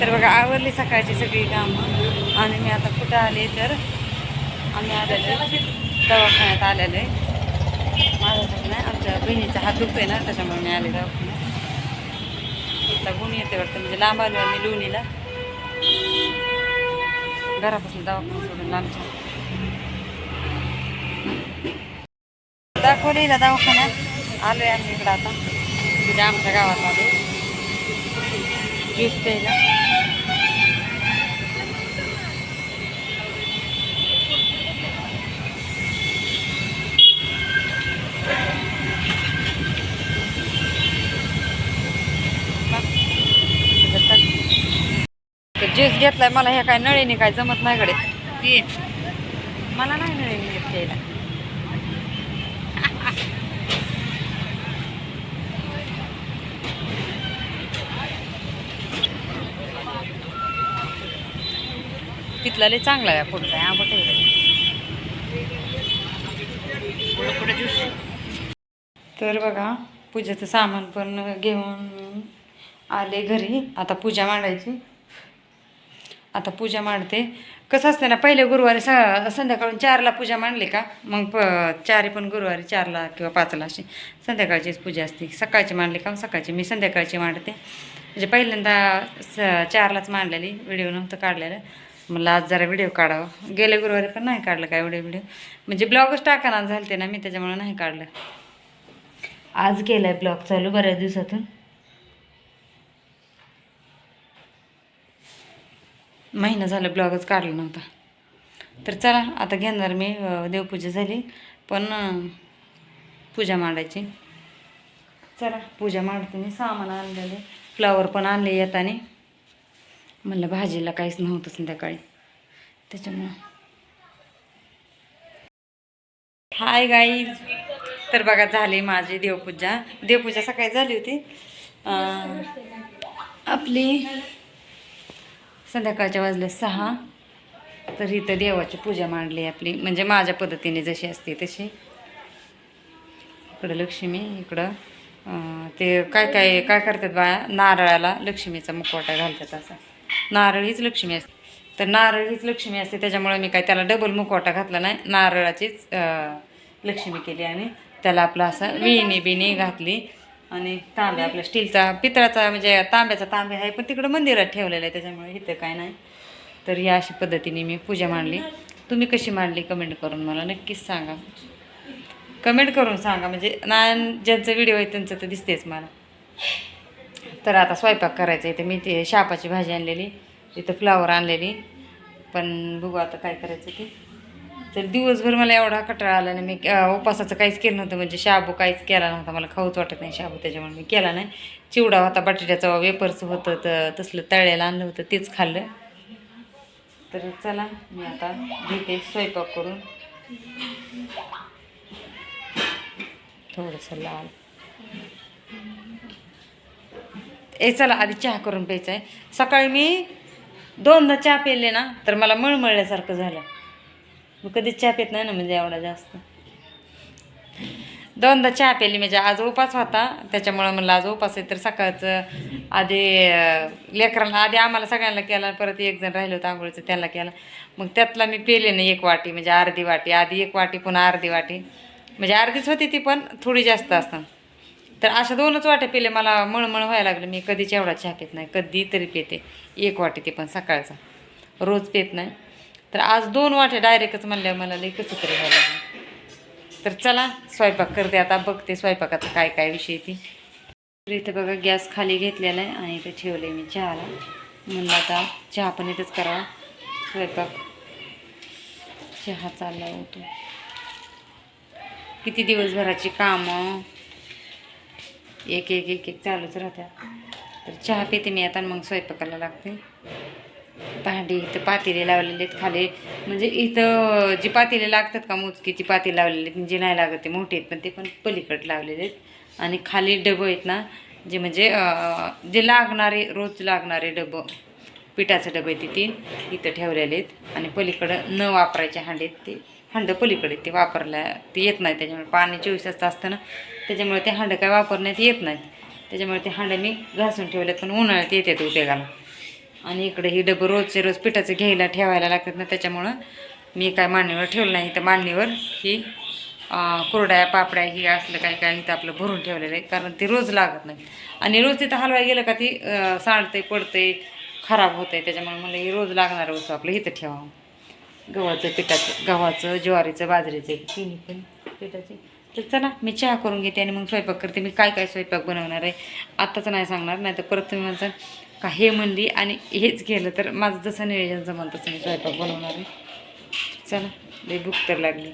तर बघा आवरली सकाळची सगळी कामं. आणि मी आता कुठं आले तर आम्ही आलेलो दवाखान्यात आलेलं आहे. माझ्यासाठी नाही आमच्या बहिणीचा हात दुखतोय ना त्याच्यामुळे मी आले दवाखान्यात इथला गुण येते वाटतं म्हणजे लांब आलो आम्ही लोणीला. घरापासून दवाखाना सोडून लांबच्या दाखवलेला दवाखान्यात. आलोय आम्ही इकडं आता. म्हणजे आमच्या गावात आलो ज्यूस प्यायला ज्यूस घेतलाय मला ह्या काय नळीने काय जमत नाही कडे मला नाही नळीने येत तिथला चांगला आहे पुढचा आहे आंबट आहे. ज्यूस तर बघा पूजेचं सामान पण घेऊन आले घरी. आता पूजा मांडायची. आता पूजा मांडते. कसं असते ना पहिले गुरुवारी स संध्याकाळून चारला पूजा मांडली का मग प चारी पण गुरुवारी चारला किंवा पाचला अशी संध्याकाळचीच पूजा असते. सकाळची मांडली का मग सकाळची. मी संध्याकाळची मांडते. म्हणजे पहिल्यांदा स चारलाच मांडलेली व्हिडिओ नव्हतं काढलेलं. मला आज जरा व्हिडिओ काढावा. गेल्या गुरुवारी पण नाही काढलं काय व्हिडिओ व्हिडिओ म्हणजे ब्लॉगच टाकाना झालते ना मी त्याच्यामुळे नाही काढलं. आज केलाय ब्लॉग चालू बऱ्याच दिवसातून. महिना झालं ब्लॉगच काढला नव्हता. तर चला आता घेणार मी देवपूजा झाली. पण पूजा मांडायची. चला पूजा मांडते मी. सामान आणलेले. फ्लावर पण आणले येताने. म्हणलं भाजीला काहीच नव्हतं संध्याकाळी त्याच्यामुळं. हाय गाई तर बघा झाली माझी देवपूजा. देवपूजा सकाळी झाली होती. आपली संध्याकाळच्या वाजल्या सहा. तर इथं देवाची पूजा मांडली आपली. म्हणजे माझ्या पद्धतीने जशी असते तशी. इकडं लक्ष्मी इकडं ते काय काय काय करतात बाया नारळाला लक्ष्मीचा मुखवटा घालतात असा. नारळ हीच लक्ष्मी असते. तर नारळ हीच लक्ष्मी असते त्याच्यामुळे मी काय त्याला डबल मुखवटा घातला नाही. नारळाचीच लक्ष्मी केली आणि त्याला आपला असा विणी बिणी घातली आणि तांब्या आपला स्टीलचा पितळाचा म्हणजे तांब्याचा तांब्या आहे पण तिकडं मंदिरात ठेवलेला आहे त्याच्यामुळे इथं काय नाही. तर या अशा पद्धतीने मी पूजा मांडली. तुम्ही कशी मांडली कमेंट करून मला नक्कीच सांगा. कमेंट करून सांगा म्हणजे ना ज्यांचं व्हिडिओ आहे त्यांचं तर दिसतेच मला. तर आता स्वयंपाक करायचा आहे. तर मी ते शापाची भाजी आणलेली तिथं फ्लावर आणलेली. पण बघू आता काय करायचं ते. तर दिवसभर मला एवढा कटाळा आला नाही मी उपासाचं काहीच केलं नव्हतं. म्हणजे शाबू काहीच केला नव्हता. मला खाऊच वाटत नाही शाबू त्याच्यामुळे मी केला नाही. चिवडा होता बटाट्याचा वेपरचं होतं तर तसलं तळ्याला आणलं होतं तेच खाल्लं. तर चला मी आता घेते स्वयंपाक करून. थोडंसं लाल. ए चला आधी चहा करून प्यायचा आहे सकाळी मी दोनदा चहा पेले ना तर मला मळमळल्यासारखं झालं. मी कधीच चहा पेत नाही ना म्हणजे एवढा जास्त. दोनदा चहा पेली म्हणजे आज उपास होता त्याच्यामुळं म्हणलं आज उपास आहे तर सकाळचं आधी लेकरांना आधी आम्हाला सगळ्यांना केला परत एक जण राहिलं होतं आंघोळीचं त्याला केला. मग त्यातला मी पेले नाही एक वाटी म्हणजे अर्धी वाटी आधी एक वाटी पुन्हा अर्धी वाटी. म्हणजे अर्धीच होती ती पण थोडी जास्त असतात तर अशा दोनच वाट्या पिले मला मळमळ व्हायला लागलं. मी कधीच एवढा चहा पित नाही कधी तरी पिते. एक वाटी ते पण सकाळचा. रोज पित नाही. तर आज दोन वाट्या डायरेक्टच म्हणल्या मला लई कसं तरी व्हायला लागलं. तर चला स्वयंपाक करते आता. बघते स्वयंपाकाचा काय काय विषय ती. इथं बघा गॅस खाली घेतलेला आहे आणि इथं ठेवले मी चहाला. म्हणलं आता चहा पण इथंच करावा. स्वयंपाक. चहा चालला होतो. किती दिवसभराची कामं. एक एक एक एक चालूच राहत्या. तर चहा पिते मी आता आणि मग स्वयंपाकाला लागते. भांडी इथं पातेले लावलेले आहेत खाली. म्हणजे इथं जी पातेले लागतात का मोजकीची पाती लावलेली आहेत जे नाही लागत ते मोठी आहेत पण ते पण पलीकडे लावलेले आहेत. आणि खाली डबं आहेत ना जे म्हणजे जे लागणारे रोज लागणारे डबं पिठाचं डबे आहे ते तीन इथं ठेवलेले आहेत. आणि पलीकडं न वापरायचे हांडे ते. हांडं पलीकडे ते वापरल्या ते येत नाही त्याच्यामुळे पाणी चोवीस तास असतं ना. त्याच्यामुळे ते हांडं काय वापरण्यात येत नाहीत. त्याच्यामुळे ते हांडे मी घासून ठेवलेत पण उन्हाळ्यात येतात उपयोगाला आणि इकडे ही डबं रोजचे रोज पिठाचं घ्यायला ठेवायला लागतात ना त्याच्यामुळं मी काय मांडणीवर ठेवलं नाही. तर मांडणीवर ही कुरड्या पापड्या ही असलं काही काही इथं आपलं भरून ठेवलेलं आहे कारण ती रोज लागत नाही आणि रोज तिथं हलवाय गेलं का ती अं, सांडते पडते खराब होते त्याच्यामुळे मला ही रोज लागणारं वस्तू आपलं इथं ठेवावं. गव्हाचं पिठाचं गव्हाचं ज्वारीचं बाजरीचं तिन्ही पण पिठाचे. तर चला मी चहा करून घेते आणि मग स्वयंपाक करते. मी काय काय स्वयंपाक बनवणार आहे आत्ताच नाही सांगणार. नाही तर परत तुम्ही माझं का हे म्हणली आणि हेच केलं. तर माझं जसं नियोजन जमलं तसं मी स्वयंपाक बनवणार आहे. चला लई भूक तर लागली.